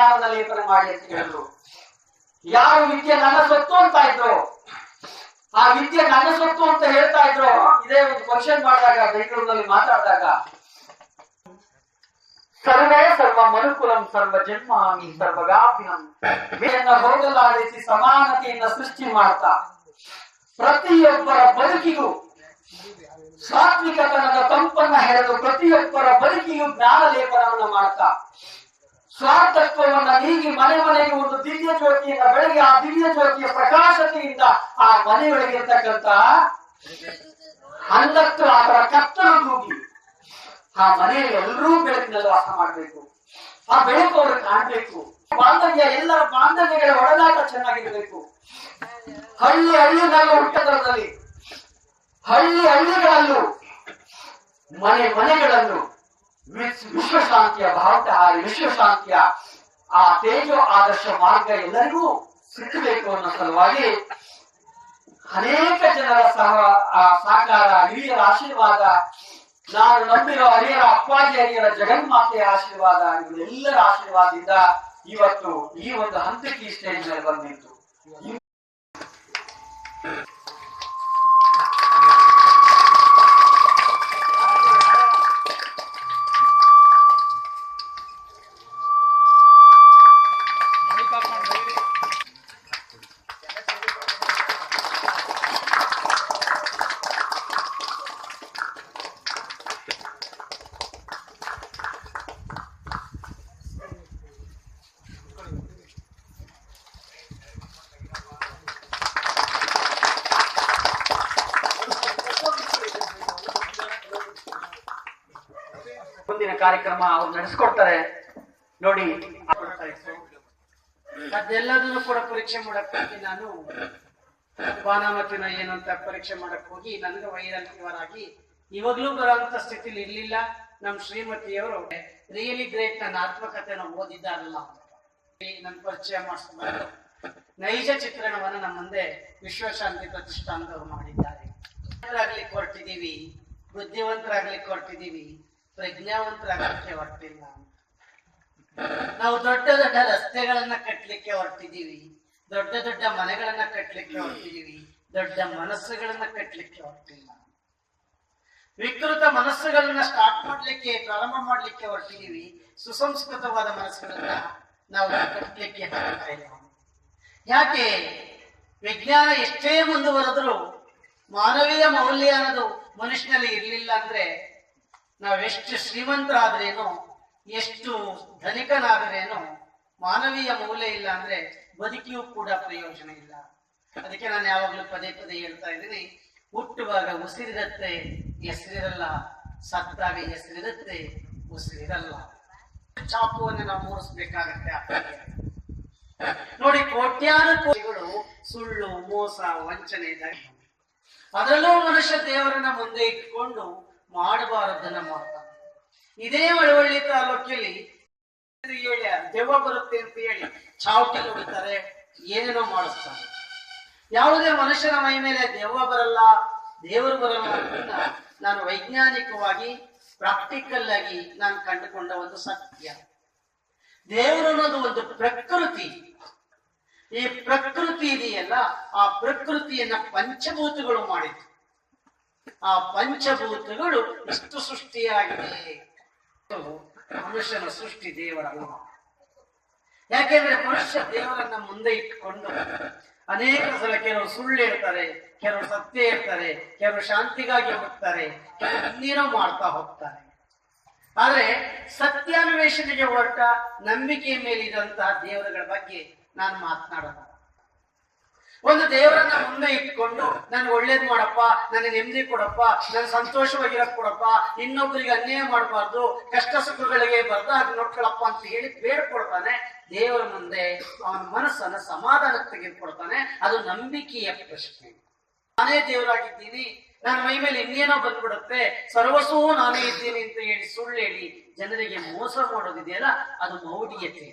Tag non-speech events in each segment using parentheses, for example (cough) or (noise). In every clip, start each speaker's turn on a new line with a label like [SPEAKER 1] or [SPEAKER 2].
[SPEAKER 1] ಜ್ಞಾನದ ಲೇಖನ ಮಾಡಿ ಅಂತ ಹೇಳಿದ್ರು. ಯಾರು ವಿದ್ಯೆ ನನ್ನ ಸ್ವತ್ತು ಅಂತ ಇದ್ರು. ಆ ವಿದ್ಯೆ ನನ್ನ ಸ್ವತ್ತು ಅಂತ ಹೇಳ್ತಾ ಇದ್ರು. ಇದೇ ಒಂದು ಫಂಕ್ಷನ್ ಮಾಡಿದಾಗ ಬೆಂಗಳೂರಿನಲ್ಲಿ ಮಾತಾಡಿದಾಗ, ಸರ್ವೇ ಸರ್ವ ಮನುಕುಲಂ ಸರ್ವ ಜನ್ಮಾಮಿ ಸರ್ವವ್ಯಾಪಿನಂ ಬೇನ ಹೋಗಲಾಡಿಸಿ ಸಮಾನತೆಯನ್ನ ಸೃಷ್ಟಿ ಮಾಡ್ತಾ. ಪ್ರತಿಯೊಬ್ಬರ ಬದುಕಿಗೂ ಸಾತ್ವಿಕತನದ ತಂಪನ್ನ ಹೆರೆದು ಪ್ರತಿಯೊಬ್ಬರ ಬದುಕಿಗೂ ಜ್ಞಾನ ಲೇಪನವನ್ನು ಮಾಡ್ತಾ. ಸ್ವಾರ್ಥತ್ವವನ್ನ ನೀಗಿ ಮನೆ ಮನೆಗೆ ಒಂದು ದಿವ್ಯ ಜ್ಯೋತಿಯನ್ನ ಬೆಳಗ್ಗೆ ಆ ದಿವ್ಯ ಜ್ಯೋತಿಯ ಪ್ರಕಾಶತೆಯಿಂದ ಆ ಮನೆಯೊಳಗಿರ್ತಕ್ಕಂತ ಅಂಧತ್ವ ಅದರ ಕತ್ತಲು ತೂಗಿ ಆ ಮನೆಯಲ್ಲಿ ಎಲ್ಲರೂ ಬೆಳಕಿನಲ್ಲಿ ವಾಸ ಮಾಡಬೇಕು. ಆ ಬೆಳಕು ಅವರು ಕಾಣಬೇಕು. ಬಾಂಧವ್ಯ ಎಲ್ಲ ಬಾಂಧವ್ಯಗಳ ಒಡನಾಟ ಚೆನ್ನಾಗಿರಬೇಕು. ಹಳ್ಳಿ ಹಳ್ಳಿಗಳಲ್ಲೂ ಹುಟ್ಟದರದಲ್ಲಿ ಹಳ್ಳಿ ಹಳ್ಳಿಗಳಲ್ಲೂ ಮನೆ ಮನೆಗಳಲ್ಲೂ ವಿಶ್- ವಿಶ್ವಶಾಂತಿಯ ವಿಶ್ವ ವಿಶ್ವಶಾಂತಿಯ ಆ ತೇಜೋ ಆದರ್ಶ ಮಾರ್ಗ ಎಲ್ಲರಿಗೂ ಸಿಕ್ಕಬೇಕು ಅನ್ನೋ ಸಲುವಾಗಿ ಅನೇಕ ಜನರ ಸಹ ಸಾಕಾರ ಹಿರಿಯರ ಆಶೀರ್ವಾದ, ನಾನು ನಂಬಿರೋ ಹರಿಯರ, ಅಪ್ಪಾಜಿ ಹರಿಯರ, ಜಗನ್ಮಾತೆಯ ಆಶೀರ್ವಾದ, ಇವರೆಲ್ಲರ ಆಶೀರ್ವಾದದಿಂದ ಇವತ್ತು ಈ ಒಂದು ಹಂತಕ್ಕೆ ಈ ಸ್ಟೇಜ್ ಮೇಲೆ ಬಂದಿತ್ತು ಮುಂದಿನ ಕಾರ್ಯಕ್ರಮ ಅವ್ರು ನಡೆಸ್ಕೊಡ್ತಾರೆ. ನೋಡಿ.
[SPEAKER 2] ಅದೆಲ್ಲದನ್ನು ಕೂಡ ಪರೀಕ್ಷೆ ಮಾಡಕ್ ಹೋಗಿ ನಾನು ಬಾನಾಮತಿನ ಏನು ಅಂತ ಪರೀಕ್ಷೆ ಮಾಡಕ್ ಹೋಗಿ ನನಗೆ ವೈರಲ್ ಫೀವರ್ ಆಗಿ ಇವಾಗ್ಲೂ ಬರೋಂತ ಸ್ಥಿತಿಲಿ ಇರ್ಲಿಲ್ಲ. ನಮ್ ಶ್ರೀಮತಿಯವರು ರಿಯಲಿ ಗ್ರೇಟ್ ನನ್ನ ಆತ್ಮಕಥೆನ ಓದಿದ್ದಾರಲ್ಲ. ನನ್ನ ಪರಿಚಯ ಮಾಡಿಸ್ಕೊಂಡು ನೈಜ ಚಿತ್ರಣವನ್ನ ನಮ್ಮ ಮುಂದೆ ವಿಶ್ವಶಾಂತಿ ಪ್ರತಿಷ್ಠಾನದವರು ಮಾಡಿದ್ದಾರೆ. ಹೊರಟಿದೀವಿ ಬುದ್ಧಿವಂತರಾಗ್ಲಿಕ್ಕೆ ಹೊರಟಿದೀವಿ ಪ್ರಜ್ಞಾವಂತರಾಗಲಿಕ್ಕೆ ಹೊರಟಿಲ್ಲ ನಾವು ದೊಡ್ಡ ದೊಡ್ಡ ರಸ್ತೆಗಳನ್ನ ಕಟ್ಟಲಿಕ್ಕೆ ಹೊರಟಿದ್ದೀವಿ ದೊಡ್ಡ ದೊಡ್ಡ ಮನೆಗಳನ್ನ ಕಟ್ಟಲಿಕ್ಕೆ ಹೊರಟಿದ್ದೀವಿ ದೊಡ್ಡ ಮನಸ್ಸುಗಳನ್ನ ಕಟ್ಟಲಿಕ್ಕೆ ಹೊರಟಿಲ್ಲ. ವಿಕೃತ ಮನಸ್ಸುಗಳನ್ನ ಸ್ಟಾರ್ಟ್ ಮಾಡ್ಲಿಕ್ಕೆ, ಪ್ರಾರಂಭ ಮಾಡ್ಲಿಕ್ಕೆ ಹೊರಟಿದ್ದೀವಿ ಸುಸಂಸ್ಕೃತವಾದ ಮನಸ್ಸುಗಳನ್ನ ನಾವು ಕಟ್ಟಲಿಕ್ಕೆ ಹೋಗ್ತಾ ಇಲ್ಲ ಯಾಕೆ? ವಿಜ್ಞಾನ ಎಷ್ಟೇ ಮುಂದುವರೆದ್ರು ಮಾನವೀಯ ಮೌಲ್ಯ ಅನ್ನೋದು ಮನುಷ್ಯನಲ್ಲಿ ಇರ್ಲಿಲ್ಲ ಅಂದ್ರೆ ನಾವೆಷ್ಟು ಶ್ರೀಮಂತರಾದ್ರೇನು, ಎಷ್ಟು ಧನಿಕನಾದ್ರೇನು, ಮಾನವೀಯ ಮೌಲ್ಯ ಇಲ್ಲ ಅಂದ್ರೆ ಬದುಕಿಯೂ ಕೂಡ ಪ್ರಯೋಜನ ಇಲ್ಲ ಅದಕ್ಕೆ ನಾನು ಯಾವಾಗಲೂ ಪದೇ ಪದೇ ಹೇಳ್ತಾ ಇದ್ದೀನಿ, ಹುಟ್ಟುವಾಗ ಉಸಿರಿರತ್ತೆ, ಹೆಸರಿರಲ್ಲ ಸತ್ತಾಗ ಹೆಸರಿರುತ್ತೆ, ಉಸಿರಿರಲ್ಲ ಚಾಪುವನ್ನು ನಾವು ಮೂಡಿಸ್ಬೇಕಾಗತ್ತೆ. ನೋಡಿ ಕೋಟ್ಯಾರು ಕೋಟಿಗಳು ಸುಳ್ಳು, ಮೋಸ, ವಂಚನೆ. ಅದರಲ್ಲೂ ಮನುಷ್ಯ ದೇವರನ್ನ ಮುಂದೆ ಇಟ್ಕೊಂಡು ಮಾಡಬಾರದನ್ನ ಮಾಡ್ತಾನೆ ಇದೇ ಒಳವಳ್ಳಿ ತಾಲೂಕಲ್ಲಿ ಹೇಳಿ, ದೆವ್ವ ಬರುತ್ತೆ ಅಂತ ಹೇಳಿ ಚಾವಟಿ ಹೊಡಿತಾರೆ ಏನೇನೋ ಮಾಡಿಸ್ತಾರೆ. ಯಾವುದೇ ಮನುಷ್ಯನ ಮೈ ಮೇಲೆ ದೆವ್ವ ಬರಲ್ಲ, ದೇವರು ಬರಲ್ಲ ಅಂತ ನಾನು ವೈಜ್ಞಾನಿಕವಾಗಿ ಪ್ರಾಕ್ಟಿಕಲ್ ಆಗಿ ನಾನು ಕಂಡುಕೊಂಡ ಒಂದು ಸತ್ಯ. ದೇವರು ಅನ್ನೋದು ಒಂದು ಪ್ರಕೃತಿ. ಈ ಪ್ರಕೃತಿ ಇದೆಯಲ್ಲ, ಆ ಪ್ರಕೃತಿಯನ್ನ ಪಂಚಭೂತಗಳು ಮಾಡಿತು ಆ ಪಂಚಭೂತಗಳು ಇಷ್ಟು ಸೃಷ್ಟಿಯಾಗಿದೆ ಮನುಷ್ಯನ ಸೃಷ್ಟಿ ದೇವರಲ್ಲ ಯಾಕೆಂದ್ರೆ ಮನುಷ್ಯ ದೇವರನ್ನ ಮುಂದೆ ಇಟ್ಟುಕೊಂಡು ಅನೇಕ ಸಲ ಕೆಲವು ಸುಳ್ಳು ಇರ್ತಾರೆ ಕೆಲವು ಸತ್ಯ ಇರ್ತಾರೆ ಕೆಲವು ಶಾಂತಿಗಾಗಿ ಹೋಗ್ತಾರೆ, ಕೆಲವು ಇನ್ನೇನೋ ಮಾಡ್ತಾ ಹೋಗ್ತಾರೆ. ಆದ್ರೆ ಸತ್ಯಾನ್ವೇಷಣೆಗೆ ಹೊರಟ ನಂಬಿಕೆಯ ಮೇಲಿದಂತಹ ದೇವರುಗಳ ಬಗ್ಗೆ ನಾನು ಮಾತನಾಡೋಣ ಒಂದು ದೇವರನ್ನ ಮುಂದೆ ಇಟ್ಕೊಂಡು, ನನ್ ಒಳ್ಳೇದ್ ಮಾಡಪ್ಪ, ನನಗೆ ನೆಮ್ಮದಿ ಕೊಡಪ್ಪ, ನನ್ ಸಂತೋಷವಾಗಿರಕ್ ಕೊಡಪ್ಪ ಇನ್ನೊಬ್ಬರಿಗೆ ಅನ್ಯಾಯ ಮಾಡಬಾರ್ದು, ಕಷ್ಟ ಸುಖಗಳಿಗೆ ಬರ್ದಾಗ ನೋಡ್ಕೊಳಪ್ಪ ಅಂತ ಹೇಳಿ ಬೇಡ್ಕೊಳ್ತಾನೆ ದೇವರ ಮುಂದೆ ಅವನ ಮನಸ್ಸನ್ನ ಸಮಾಧಾನಕ್ಕೆ ತೆಗೆದುಕೊಳ್ತಾನೆ ಅದು ನಂಬಿಕೆಯ ಪ್ರಶ್ನೆ. ನಾನೇ ದೇವರಾಗಿದ್ದೀನಿ. ನನ್ನ ಮೈ ಮೇಲೆ ಇನ್ನೇನೋ ಬಂದ್ಬಿಡುತ್ತೆ. ಸರ್ವಸ್ವೂ ನಾನೇ ಇದ್ದೀನಿ ಅಂತ ಹೇಳಿ ಸುಳ್ಳು ಹೇಳಿ ಜನರಿಗೆ ಮೋಸ ಮಾಡೋದಿದೆಯಲ್ಲ, ಅದು ಮೌಢ್ಯತೆ.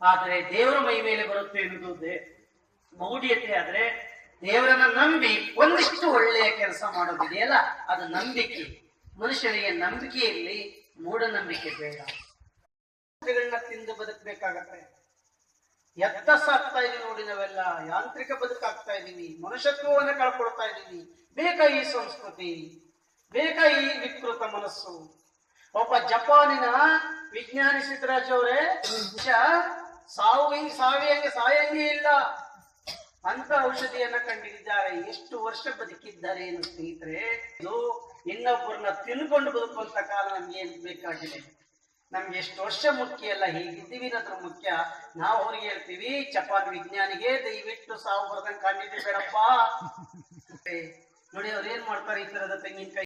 [SPEAKER 2] ಆದರೆ ದೇವರ ಮೈ ಮೇಲೆ ಬರುತ್ತೆ ಎನ್ನುವುದು ಮೌಢ್ಯತೆ ಆದ್ರೆ ದೇವರನ್ನ ನಂಬಿ ಒಂದಿಷ್ಟು ಒಳ್ಳೆಯ ಕೆಲಸ ಮಾಡೋದಿದೆಯಲ್ಲ, ಅದು ನಂಬಿಕೆ. ಮನುಷ್ಯನಿಗೆ ನಂಬಿಕೆ ಇರಲಿ, ಮೂಢನಂಬಿಕೆ ಬೇಡ. ತಿಂದು ಬದುಕಬೇಕಾಗತ್ತೆ. ಎತ್ತ ಸಾಕ್ತಾ ಇದೀವಿ ನೋಡಿ ನಾವೆಲ್ಲ, ಯಾಂತ್ರಿಕ ಬದುಕಾಗ್ತಾ ಇದ್ದೀನಿ ಮನುಷ್ಯತ್ವವನ್ನ ಕಳ್ಕೊಳ್ತಾ ಇದೀವಿ ಬೇಕಾ ಈ ಸಂಸ್ಕೃತಿ? ಬೇಕಾ ಈ ವಿಕೃತ ಮನಸ್ಸು? ಒಬ್ಬ ಜಪಾನಿನ ವಿಜ್ಞಾನಿ ಸಿದ್ದರಾಜ್ ಅವರೇ ಸಾವು ಹಿಂಗ್, ಸಾವಿ ಹಂಗೆ, ಸಾಯಂಗೆ ಇಲ್ಲ. ಅಂತ ಔಷಧಿಯನ್ನ ಕಂಡಿದ್ದಾರೆ ಎಷ್ಟು ವರ್ಷ ಬದುಕಿದ್ದಾರೆ ಏನು ಸ್ನೇಹಿತರೆ ಇದು ಇನ್ನೊಬ್ಬರನ್ನ ತಿನ್ಕೊಂಡು ಬದುಕುವಂತ ಕಾಲ ನಮ್ಗೆ ಏನ್ ಬೇಕಾಗಿದೆ? ನಮ್ಗೆ ಎಷ್ಟು ವರ್ಷ ಮುಖ್ಯ ಅಲ್ಲ ಹೇಗಿದ್ದೀವಿ ಅನ್ನೋದ್ರ ಮುಖ್ಯ. ನಾವು ಅವ್ರಿಗೆ ಹೇಳ್ತೀವಿ ಜಪಾನ್ ವಿಜ್ಞಾನಿಗೆ ದಯವಿಟ್ಟು ಸಾವು ಬರ್ದಂಗೆ ಕಂಡಿದ್ದೀವಿ ಬೇಡಪ್ಪ. (laughs) ನೋಡಿ ಅವ್ರು ಏನ್ ಮಾಡ್ತಾರೆ ಈ ತರದ ತೆಂಗಿನಕಾಯಿ?